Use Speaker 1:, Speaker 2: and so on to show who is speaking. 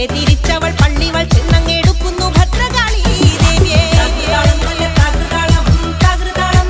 Speaker 1: നേരെ തിരിച്ചവൾ